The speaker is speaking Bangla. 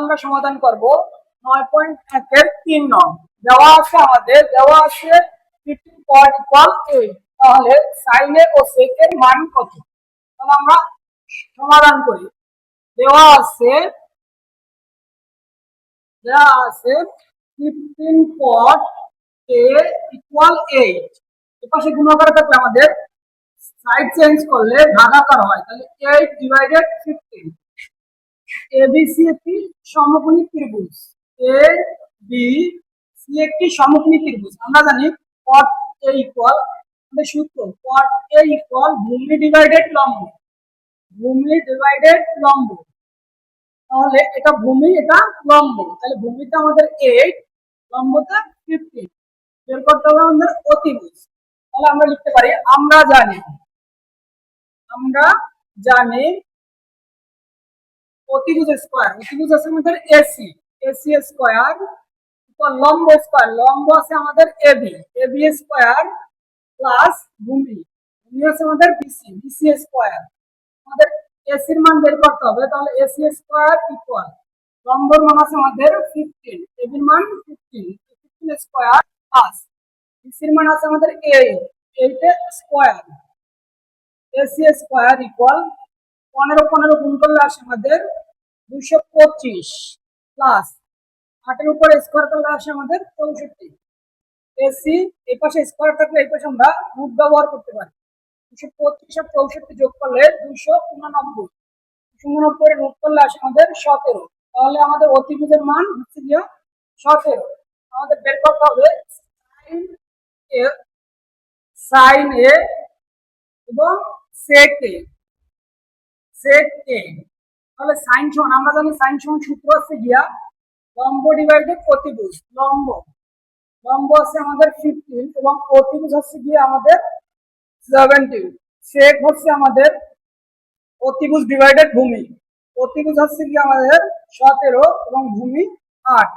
আমরা সমাধান করব। নয় পয়েন্ট একের তিন নং। দেওয়া আছে আমাদের, দেওয়া আছে তাহলে সাইনে ও সেকের মান কত? তাহলে আমরা সমাধান করি। দেওয়া আছে দেওয়া আছে fifteen point A equal eight এপাশে গুণাকার থাকলে আমাদের সাইড চেঞ্জ করলে ভাগাকার হয়। তাহলে eight divided fifteen A B C একটি সমকোণী ত্রিভুজ। এ বি সি একটি সমকোণী ত্রিভুজ। আমরা জানি কট এ ইকুয়াল আমাদের সূত্র কট এ ইকুয়াল ভূমি ডিভাইডেড লম্ব। ভূমি ডিভাইডেড লম্ব। তাহলে এটা ভূমি, এটা লম্ব। তাহলে ভূমিতে আমাদের এইট লম্বতে ফিফটিন বের করতে হবে আমাদের অতিভুজ। তাহলে আমরা লিখতে পারি, আমরা জানি আমরা জানি অতিভুজ স্কোয়ার অতিভুজ আছে আমাদের এসি এসি স্কোয়ার লম্ব স্কোয়ার লম্ব আছে আমাদের এবি এবি স্কোয়ার প্লাস ভূমি ভূমি আছে আমাদের বিসি বিসি স্কোয়ার আমাদের এসির মান বের করতে হবে, তাহলে এসি স্কোয়ার ইকুয়াল লম্বর মান আছে আমাদের ফিফটিন এবির মান ফিফটিন ফিফটিন স্কোয়ার প্লাস বিসির মান আছে আমাদের eight eight square AC square equal পনেরো পনেরো গুণ করলে আসে আমাদের দুইশো পঁচিশ প্লাস আটের উপরে স্কোয়ার করলে আসে আমাদের চৌষট্টি। এসি এই পাশে স্কোয়ার থাকলে এই পাশে আমরা রুট ব্যবহার করতে পারি। দুশো পঁচিশ আর চৌষট্টি যোগ করলে দুশো উননব্বই। দুশো উননব্বই রুট করলে আসে আমাদের সতেরো। তাহলে আমাদের অতিভুজের মান হচ্ছে গিয়ে সতেরো। আমাদের বের করতে হবে সাইন এ সাইন এ এবং সেক এ সেক এ তাহলে সাইন সমান, আমরা জানি সাইন সমান সূত্র আছে গিয়া, লম্ব ডিভাইডেড প্রতিভূজ লম্ব। লম্ব আছে আমাদের ফিফটিন এবং অতিভুজ হচ্ছে গিয়ে আমাদের সেভেন্টিন শেখ হচ্ছে আমাদের অতিভুজ ডিভাইডেড ভূমি। অতিভুজ হচ্ছে গিয়ে আমাদের সতেরো এবং ভূমি আট।